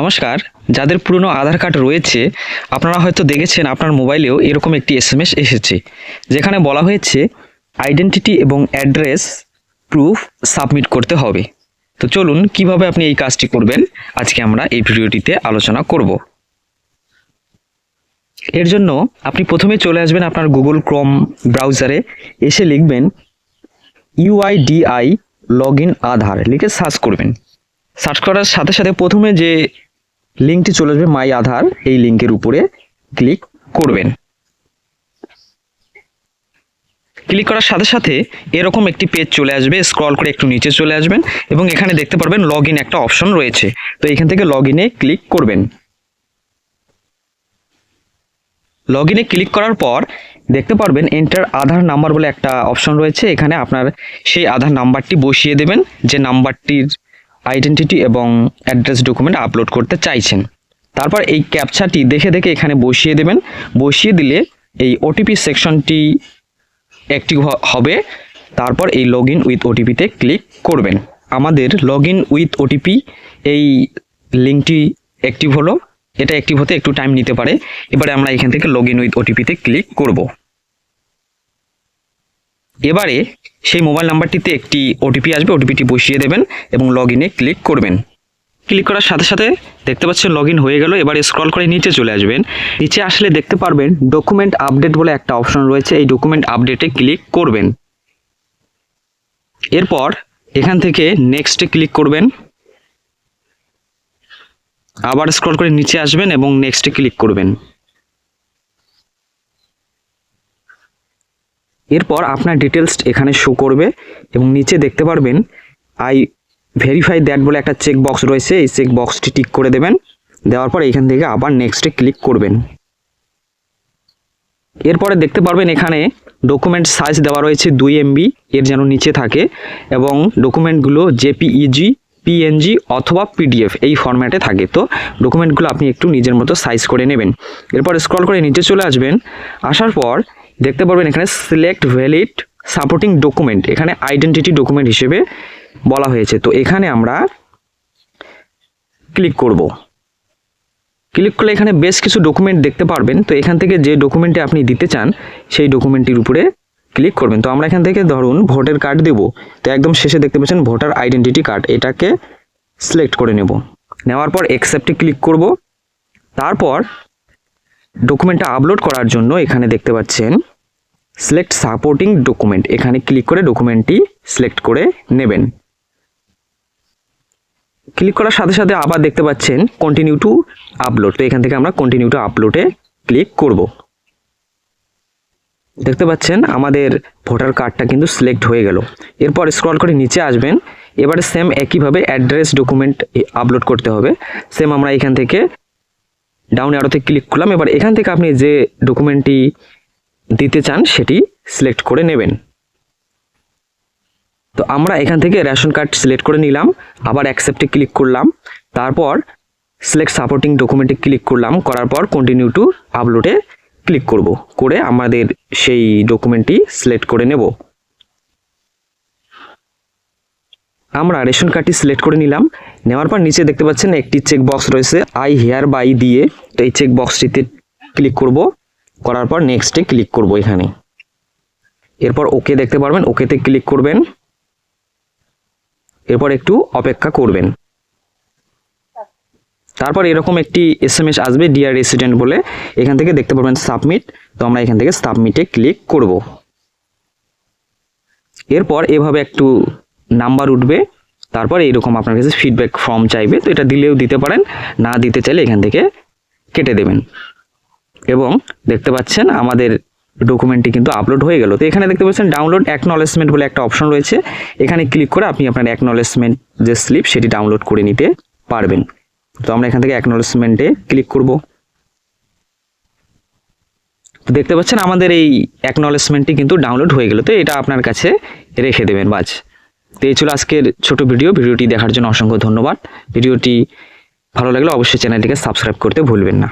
নমস্কার। যাদের পুরনো আধার কার্ড রয়েছে, আপনারা হয়তো দেখেছেন আপনার মোবাইলেও এরকম একটি এসএমএস এসেছে, যেখানে বলা হয়েছে আইডেন্টিটি এবং অ্যাড্রেস প্রুফ সাবমিট করতে হবে। তো চলুন, কীভাবে আপনি এই কাজটি করবেন? আজকে আমরা এই ভিডিওটিতে আলোচনা করব। এর জন্য আপনি প্রথমে চলে আসবেন আপনার গুগল ক্রোম ব্রাউজারে এসে লিখবেন ইউআইডিআই লগ ইন আধার, লিখে সার্চ করবেন। সার্চ করার সাথে সাথে প্রথমে যে লিঙ্কটি চলে আসবে মাই আধার এই লিঙ্কের উপরে ক্লিক করবেন। ক্লিক করার সাথে সাথে এরকম একটি পেজ চলে আসবে, স্ক্রল করে একটু নিচে চলে আসবেন এবং এখানে দেখতে পারবেন লগ একটা অপশন রয়েছে। তো এখান থেকে লগ ক্লিক করবেন। লগ ক্লিক করার পর দেখতে পারবেন এন্টার আধার নাম্বার বলে একটা অপশন রয়েছে। এখানে আপনার সেই আধার নাম্বারটি বসিয়ে দেবেন। যে নাম্বারটির আইডেন্টিটি এবং অ্যাড্রেস ডকুমেন্ট আপলোড করতে চাইছেন। তারপর এই ক্যাপচাটি দেখে দেখে এখানে বসিয়ে দেবেন। বসিয়ে দিলে এই ওটিপি সেকশনটি অ্যাক্টিভ হবে। তারপর এই লগ ইন উইথ ওটিপিতে ক্লিক করবেন। আমাদের লগ ইন উইথ ওটিপি এই লিঙ্কটি অ্যাক্টিভ হলো। এটা অ্যাক্টিভ হতে একটু টাইম নিতে পারে। এবারে আমরা এখান থেকে লগ ইন উইথ ওটিপিতে ক্লিক করব। এবারে সেই মোবাইল নাম্বারটিতে একটি ওটিপি আসবে ওটিপিটি বসিয়ে দেবেন এবং লগ ইনে ক্লিক করবেন। ক্লিক করার সাথে সাথে দেখতে পাচ্ছেন লগ হয়ে গেল, এবার স্ক্রল করে নিচে চলে আসবেন। নিচে আসলে দেখতে পারবেন ডকুমেন্ট আপডেট বলে একটা অপশন রয়েছে, এই ডকুমেন্ট আপডেটে ক্লিক করবেন। এরপর এখান থেকে নেক্সটে ক্লিক করবেন। আবার স্ক্রল করে নিচে আসবেন এবং নেক্সটে ক্লিক করবেন। এরপর আপনার ডিটেলস এখানে শো করবে এবং নিচে দেখতে পারবেন আই ভেরিফাই দ্যাট বলে একটা চেক বক্স রয়েছে। এই চেক বক্সটি টিক করে দেবেন। দেওয়ার পর এখান থেকে আবার নেক্সটে ক্লিক করবেন। এরপরে দেখতে পারবেন এখানে ডকুমেন্ট সাইজ দেওয়া রয়েছে দুই এমবি এর যেন নিচে থাকে, এবং ডকুমেন্টগুলো জেপিইজি পিএনজি অথবা পিডিএফ এই ফরম্যাটে থাকে। তো ডকুমেন্টগুলো আপনি একটু নিজের মতো সাইজ করে নেবেন। এরপর স্ক্রল করে নিচে চলে আসবেন। আসার পর দেখতে পারবেন এখানে সিলেক্ট ভ্যালিড সাপোর্টিং ডকুমেন্ট এখানে আইডেন্টিটি ডকুমেন্ট হিসেবে বলা হয়েছে। তো এখানে আমরা ক্লিক করব। ক্লিক করলে এখানে বেশ কিছু ডকুমেন্ট দেখতে পারবেন। তো এখান থেকে যে ডকুমেন্টটি আপনি দিতে চান, সেই ডকুমেন্টটির উপরে ক্লিক করবেন। তো আমরা এখান থেকে ধরুন ভোটার কার্ড দেব। তো একদম শেষে দেখতে পাচ্ছেন ভোটার আইডেন্টিটি কার্ড এটাকে সিলেক্ট করে নেব। নেওয়ার পর অ্যাকসেপ্টে ক্লিক করব। তারপর ডকুমেন্টটা আপলোড করার জন্য এখানে দেখতে পাচ্ছেন সিলেক্ট সাপোর্টিং ডকুমেন্ট এখানে ক্লিক করে ডকুমেন্টটি সিলেক্ট করে নেবেন। ক্লিক করার সাথে সাথে আবার দেখতে পাচ্ছেন কন্টিনিউ টু আপলোড তো এখান থেকে আমরা কন্টিনিউ টু আপলোডে ক্লিক করব। দেখতে পাচ্ছেন আমাদের ভোটার কার্ডটা কিন্তু সিলেক্ট হয়ে গেল। এরপর স্ক্রল করে নিচে আসবেন। এবারে সেম একইভাবে অ্যাড্রেস ডকুমেন্ট আপলোড করতে হবে। সেম আমরা এখান থেকে ডাউন অ্যারোতে ক্লিক করলাম। এবার এখান থেকে আপনি যে ডকুমেন্টটি দিতে চান, সেটি সিলেক্ট করে নেবেন। তো আমরা এখান থেকে রেশন কার্ড সিলেক্ট করে নিলাম, আবার অ্যাকসেপ্টে ক্লিক করলাম। তারপর সিলেক্ট সাপোর্টিং ডকুমেন্টে ক্লিক করলাম, করার পর কন্টিনিউ টু আপলোডে ক্লিক করব। করে আমাদের সেই ডকুমেন্টটি সিলেক্ট করে নেব। আমরা রেশন কার্ডটি সিলেক্ট করে নিলাম। নেওয়ার পর নিচে দেখতে পাচ্ছেন একটি চেক বক্স রয়েছে আই হেয়ার বাই দিয়ে। তো এই চেক বক্সটিতে ক্লিক করব। করার পর নেক্সটে ক্লিক করব এখানে। এরপর ওকে দেখতে পারবেন। ওকেতে ক্লিক করবেন। এরপর একটু অপেক্ষা করবেন। তারপর এরকম একটি এস এম এস আসবে ডিয়ার রেসিডেন্ট বলে। এখান থেকে দেখতে পারবেন সাবমিট তো আমরা এখান থেকে সাবমিটে ক্লিক করব। এরপর এভাবে একটু নাম্বার উঠবে, তারপর এইরকম আপনার কাছে ফিডব্যাক ফর্ম চাইবে, তো এটা দিলেও দিতে পারেন, না দিতে চাইলে এখান থেকে কেটে দেবেন। এবং দেখতে পাচ্ছেন আমাদের ডকুমেন্টটি কিন্তু আপলোড হয়ে গেল। তো এখানে দেখতে পাচ্ছেন ডাউনলোড অ্যাকনলেজমেন্ট বলে একটা অপশন রয়েছে। এখানে ক্লিক করে আপনি আপনার অ্যাকনলেজমেন্ট যে স্লিপ সেটি ডাউনলোড করে নিতে পারবেন। তো আমরা এখান থেকে অ্যাকনলেজমেন্টে ক্লিক করব। তো দেখতে পাচ্ছেন আমাদের এই অ্যাকনলেজমেন্টটি কিন্তু ডাউনলোড হয়ে গেল। তো এটা আপনার কাছে রেখে দেবেন বাজ তো এই ছিল আজকের ছোট ভিডিও। ভিডিওটি দেখার জন্য অসংখ্য ধন্যবাদ। ভিডিওটি ভালো লাগলে অবশ্যই চ্যানেলটিকে সাবস্ক্রাইব করতে ভুলবেন না।